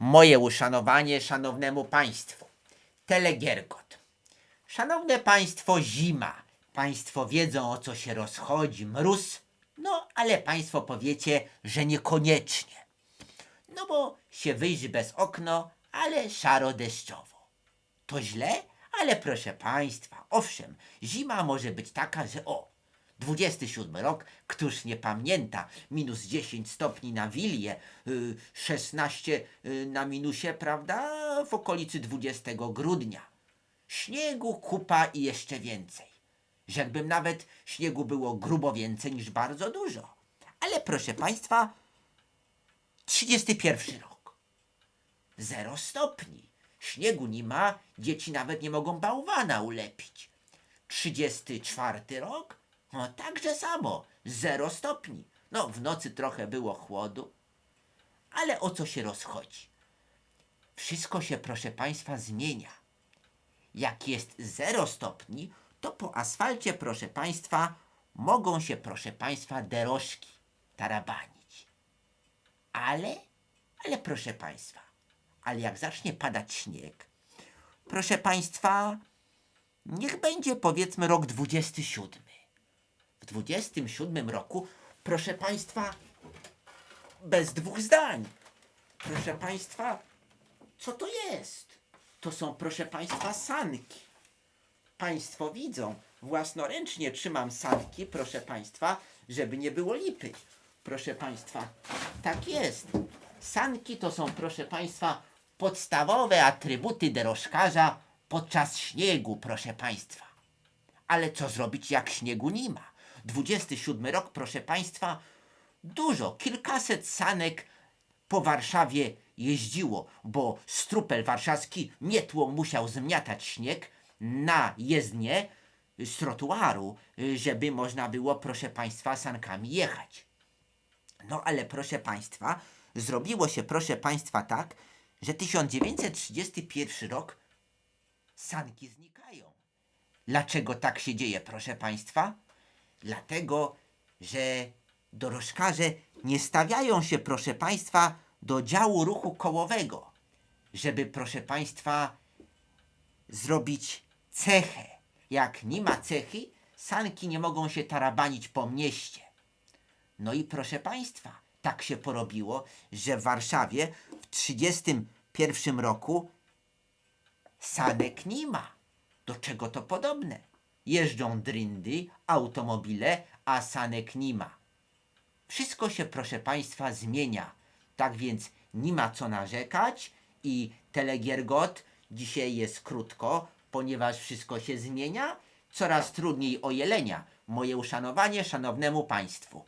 Moje uszanowanie szanownemu państwu. Telegiergot. Szanowne państwo, zima. Państwo wiedzą o co się rozchodzi, mróz. No, ale państwo powiecie, że niekoniecznie. No bo się wyjrzy bez okno, ale szaro deszczowo. To źle? Ale proszę państwa, owszem, zima może być taka, że o, 27 rok, któż nie pamięta, minus 10 stopni na Wilię, y, 16 y, na minusie, prawda, w okolicy 20 grudnia. Śniegu, kupa i jeszcze więcej. Rzekłbym nawet, śniegu było grubo więcej niż bardzo dużo. Ale proszę państwa, 31 rok. Zero stopni. Śniegu nie ma, dzieci nawet nie mogą bałwana ulepić. 34 rok? No także samo. Zero stopni. No w nocy trochę było chłodu. Ale o co się rozchodzi? Wszystko się, proszę państwa, zmienia. Jak jest zero stopni, to po asfalcie, proszę państwa, mogą się, proszę państwa, derożki tarabanić. Ale, ale proszę państwa, ale jak zacznie padać śnieg, proszę państwa, niech będzie powiedzmy rok 27. W 27 roku, proszę państwa, bez dwóch zdań. Proszę państwa, co to jest? To są, proszę państwa, sanki. Państwo widzą, własnoręcznie trzymam sanki, proszę państwa, żeby nie było lipy. Proszę państwa, tak jest. Sanki to są, proszę państwa, podstawowe atrybuty derożkarza podczas śniegu, proszę państwa. Ale co zrobić, jak śniegu nie ma? 27 rok, proszę państwa, dużo, kilkaset sanek po Warszawie jeździło, bo strupel warszawski mietłą musiał zmiatać śnieg na jezdnię z trotuaru, żeby można było, proszę państwa, sankami jechać. No ale proszę państwa, zrobiło się, proszę państwa, tak, że 1931 rok sanki znikają. Dlaczego tak się dzieje, proszę państwa? Dlatego, że dorożkarze nie stawiają się, proszę państwa, do działu ruchu kołowego, żeby, proszę państwa, zrobić cechę. Jak nie ma cechy, sanki nie mogą się tarabanić po mieście. No i proszę państwa, tak się porobiło, że w Warszawie w 1931 roku sanek nie ma. Do czego to podobne? Jeżdżą dryndy, automobile, a sanek nie ma. Wszystko się, proszę państwa, zmienia. Tak więc nie ma co narzekać i telegiergot dzisiaj jest krótko, ponieważ wszystko się zmienia. Coraz trudniej o jelenia. Moje uszanowanie szanownemu państwu.